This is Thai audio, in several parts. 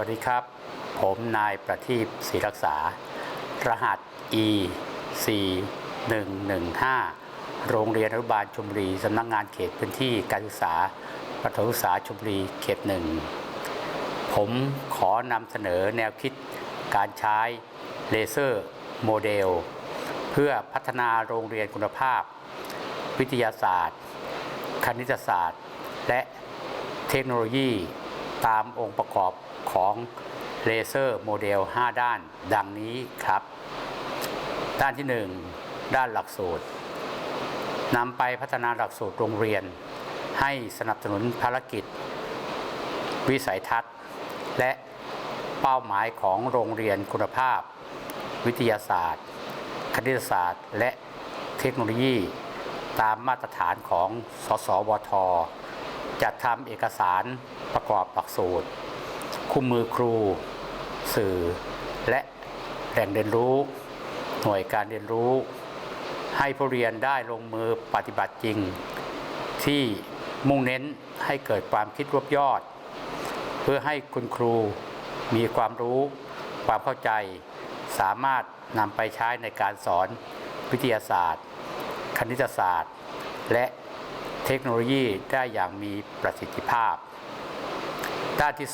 วัสดีครับ ผมนายประทีปศรีรักษา รหัส e 4 1 1 5 โรงเรียนอนุบาลชมบุรีสำนักงานเขตพื้นที่การศึกษาประถมศึกษาชมบุรีเขตหนึ่ง ผมขอนำเสนอแนวคิดการใช้เลเซอร์โมเดล เพื่อพัฒนาโรงเรียนคุณภาพ วิทยาศาสตร์ คณิตศาสตร์ และเทคโนโลยี ตามองค์ประกอบของเลเซอร์โมเดล 5 ด้านดังนี้ครับ ด้านที่ 1 ด้านหลักสูตรนำไปพัฒนาหลักสูตรโรงเรียน ให้สนับสนุนภารกิจ วิสัยทัศน์ และเป้าหมายของโรงเรียนคุณภาพ วิทยาศาสตร์ คณิตศาสตร์ และเทคโนโลยี ตามมาตรฐานของสสวท จัดทำเอกสารประกอบหลักสูตร คู่มือครู สื่อ และแหล่งเรียนรู้ หน่วยการเรียนรู้ ให้ผู้เรียนได้ลงมือปฏิบัติจริง ที่มุ่งเน้นให้เกิดความคิดรวบยอด เพื่อให้คุณครูมีความรู้ ความเข้าใจ สามารถนำไปใช้ในการสอนวิทยาศาสตร์ คณิตศาสตร์ และ เทคโนโลยีได้อย่างมีประสิทธิภาพ ด้านที่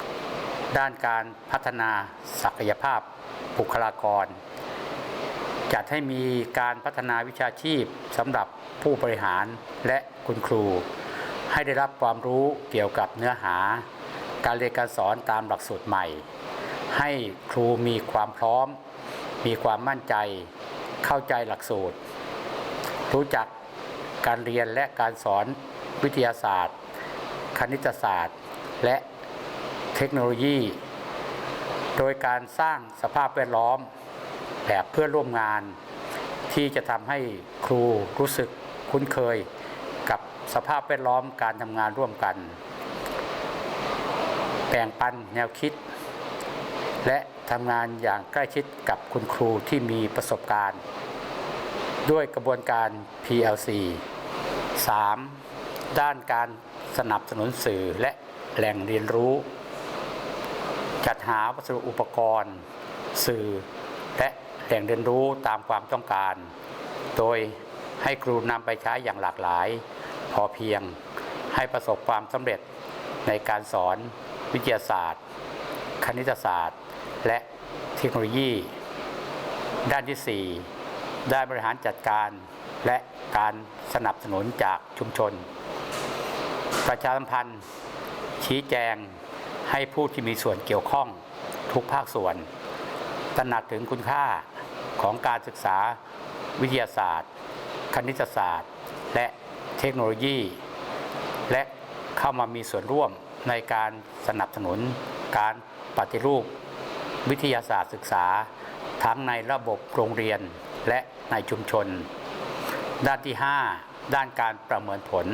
2 ด้านการพัฒนาศักยภาพบุคลากร จัดให้มีการพัฒนาวิชาชีพสำหรับผู้บริหารและคุณครู ให้ได้รับความรู้เกี่ยวกับเนื้อหา การเรียนการสอนตามหลักสูตรใหม่ ให้ครูมีความพร้อม มีความมั่นใจ เข้าใจหลักสูตร รู้จัก การเรียนและการสอนวิทยาศาสตร์ คณิตศาสตร์ และเทคโนโลยี โดยการสร้างสภาพแวดล้อมแบบเพื่อนร่วมงาน ที่จะทำให้ครูรู้สึกคุ้นเคยกับสภาพแวดล้อมการทำงานร่วมกัน แบ่งปันแนวคิด และทำงานอย่างใกล้ชิดกับคุณครูที่มีประสบการณ์ ด้วยกระบวนการ PLC 3. ด้านการสนับสนุนสื่อและแหล่งเรียนรู้ จัดหาวัสดุอุปกรณ์ สื่อ และแหล่งเรียนรู้ตามความต้องการ โดยให้ครูนำไปใช้อย่างหลากหลาย พอเพียงให้ประสบความสำเร็จในการสอนวิทยาศาสตร์ คณิตศาสตร์ และเทคโนโลยี ด้านที่ 4 ได้บริหารจัดการและการสนับสนุนจากชุมชน ประชาสัมพันธ์ ชี้แจงให้ผู้ที่มีส่วนเกี่ยวข้องทุกภาคส่วน ตระหนักถึงคุณค่าของการศึกษาวิทยาศาสตร์ คณิตศาสตร์ และเทคโนโลยี และเข้ามามีส่วนร่วมในการสนับสนุนการปฏิรูป วิทยาศาสตร์ศึกษา ทั้งในระบบโรงเรียน และในชุมชน ด้านที่ 5 ด้านการประเมินผล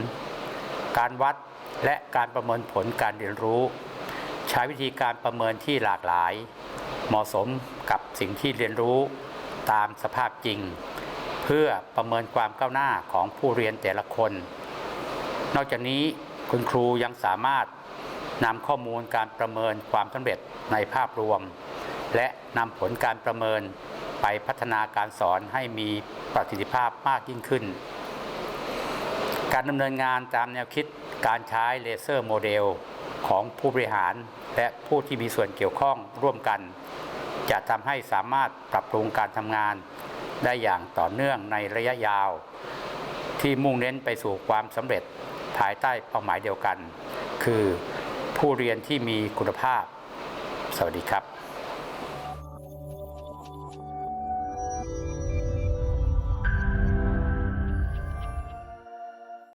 การวัดและการประเมินผลการเรียนรู้ ใช้วิธีการประเมินที่หลากหลาย เหมาะสมกับสิ่งที่เรียนรู้ตามสภาพจริง เพื่อประเมินความก้าวหน้าของผู้เรียนแต่ละคน นอกจากนี้คุณครูยังสามารถนำข้อมูลการประเมินความสำเร็จในภาพรวม และนำผลการประเมิน ไปพัฒนาการสอนให้มีประสิทธิภาพมากยิ่งขึ้น การดำเนินงานตามแนวคิดการใช้เลเซอร์โมเดลของผู้บริหารและผู้ที่มีส่วนเกี่ยวข้องร่วมกัน จะทำให้สามารถปรับปรุงการทำงาน ได้อย่างต่อเนื่องในระยะยาว ที่มุ่งเน้นไปสู่ความสำเร็จภายใต้เป้าหมายเดียวกัน คือผู้เรียนที่มีคุณภาพ สวัสดีครับ